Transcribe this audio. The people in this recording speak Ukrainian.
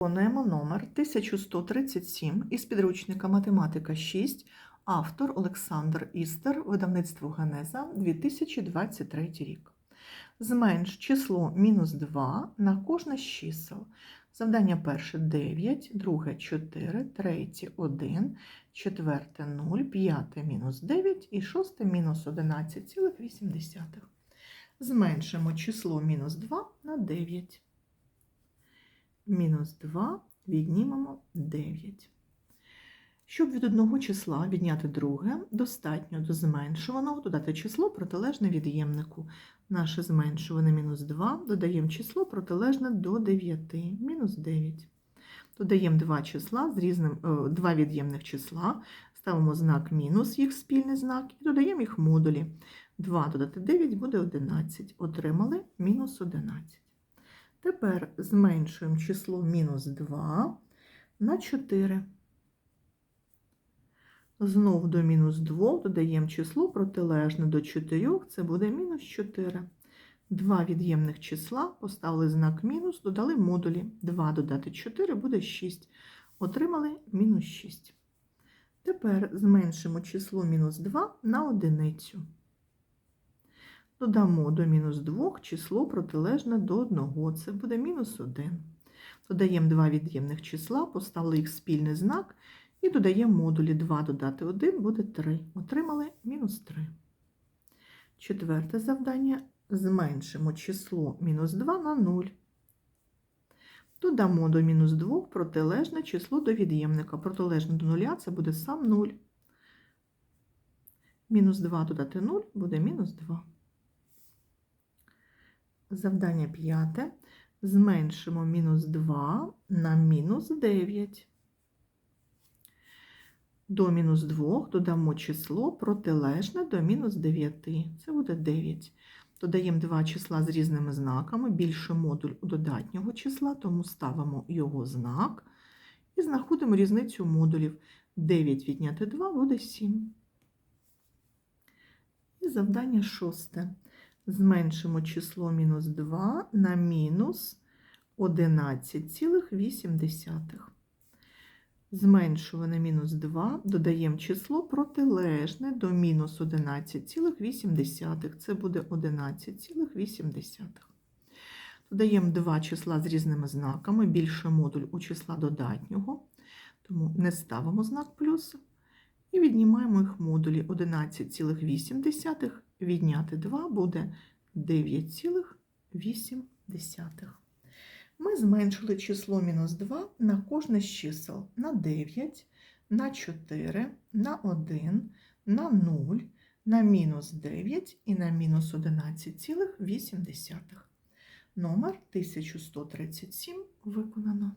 Виконуємо номер 1137 із підручника Математика 6, автор Олександр Істер, видавництво Генеза 2023 рік. Зменш число мінус 2 на кожне з чисел. Завдання перше 9, друге 4, третє 1, четверте 0, п'яте мінус 9 і шосте мінус 11,8. Зменшимо число мінус 2 на 9 мінус 2 віднімемо 9. Щоб від одного числа відняти друге, достатньо до зменшуваного додати число протилежне від'ємнику. Наше зменшуване мінус 2 додаємо число протилежне до 9, мінус 9. Додаємо два числа з різним, е, два від'ємних числа, ставимо знак мінус, їх спільний знак, і додаємо їх модулі. 2 додати 9 буде 11. Отримали мінус 11. Тепер зменшуємо число мінус 2 на 4. Знов до мінус 2 додаємо число протилежне до 4, це буде мінус 4. Два від'ємних числа поставили знак мінус, додали модулі. 2 додати 4 буде 6. Отримали мінус 6. Тепер зменшимо число мінус 2 на одиницю. Додамо до мінус 2 число протилежне до 1. Це буде мінус 1. Додаємо два від'ємних числа, поставили їх спільний знак і додаємо модулі 2 додати 1 буде 3. Отримали мінус 3. Четверте завдання. Зменшимо число мінус 2 на 0. Додамо до мінус 2 протилежне число до від'ємника. Протилежне до 0 це буде сам 0. Мінус 2 додати 0 буде мінус 2. Завдання п'яте. Зменшимо мінус 2 на мінус 9. До мінус 2 додамо число протилежне до мінус 9. Це буде 9. Додаємо два числа з різними знаками, більше модуль у додатнього числа, тому ставимо його знак і знаходимо різницю модулів. 9 відняти 2 буде 7. І завдання шосте зменшимо число мінус 2 на мінус 11,8. Зменшуване мінус 2 додаємо число протилежне до мінус 11,8. Це буде 11,8. Додаємо два числа з різними знаками, більше модуль у числа додатнього, тому не ставимо знак плюс. І віднімаємо їх модулі 11,8 відняти 2 буде 9,8. Ми зменшили число мінус 2 на кожне з чисел на 9, на 4, на 1, на 0, на мінус 9 і на мінус 11,8. Номер 1137 виконано.